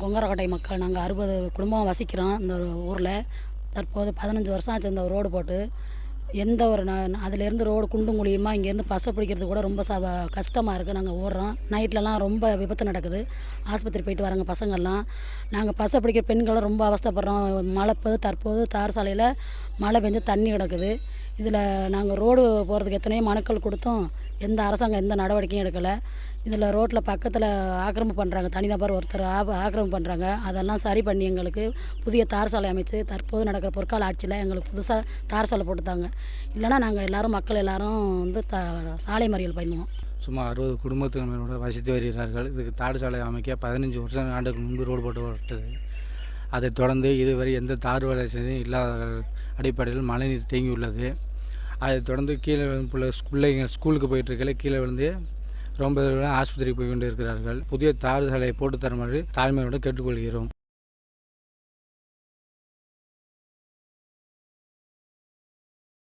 கொங்கரக்கோட்டை மக்கள் நாங்கள் அறுபது குடும்பம் வசிக்கிறோம் இந்த ஊரில். தற்போது பதினஞ்சு வருஷம் ஆச்சு இந்த ரோடு போட்டு. எந்த ஒரு ந அதிலேருந்து ரோடு குண்டும் குழியுமா இங்கேருந்து பஸ்ஸை பிடிக்கிறது கூட ரொம்ப ச கஷ்டமாக இருக்குது நாங்கள் ஓடுறோம். நைட்லலாம் ரொம்ப விபத்து நடக்குது. ஆஸ்பத்திரி போயிட்டு வராங்க பசங்கள்லாம். நாங்கள் பஸ்ஸை பிடிக்கிற பெண்களும் ரொம்ப அவஸ்தைப்படுறோம். மழை பெய்து தற்போது தார் சாலையில் மழை பெஞ்சு தண்ணி கிடக்குது. இதில் நாங்கள் ரோடு போகிறதுக்கு எத்தனையோ மனுக்கள் கொடுத்தோம். எந்த அரசாங்கம் எந்த நடவடிக்கையும் எடுக்கலை. இதில் ரோட்டில் பக்கத்தில் ஆக்கிரமிப்பு பண்ணுறாங்க. தனிநபர் ஒருத்தர் ஆ ஆக்கிரமிப்பு பண்ணுறாங்க. அதெல்லாம் சரி பண்ணி எங்களுக்கு புதிய தார் சாலை அமைச்சு தற்போது நடக்கிற பொற்கால ஆட்சியில் எங்களுக்கு புதுசாக தார் சாலை போட்டுத்தாங்க. இல்லைன்னா நாங்கள் எல்லாரும் மக்கள் எல்லாரும் வந்து த சாலை மறியல் பண்ணுவோம் சுமார் அறுபது குடும்பத்தினரோட வசித்து வருகிறார்கள். இதுக்கு தாடு சாலை அமைக்க பதினஞ்சு வருஷம் ஆண்டுக்கு முன்பு ரோடு போட்டுவிட்டது. அதைத் தொடர்ந்து இதுவரை எந்த தார் வளர்ச்சியும் இல்லாத அடிப்படையில் மழைநீர் தேங்கியுள்ளது. அதைத் தொடர்ந்து கீழே விழுந்துள்ள பிள்ளைங்க ஸ்கூலுக்கு போயிட்டுருக்கல கீழே விழுந்து ரொம்ப தூரம் ஆஸ்பத்திரிக்கு போய் கொண்டு இருக்கிறார்கள் புதிய தார் சாலையை போட்டு தருமாறு தாழ்மையோடு கேட்டுக்கொள்கிறோம்.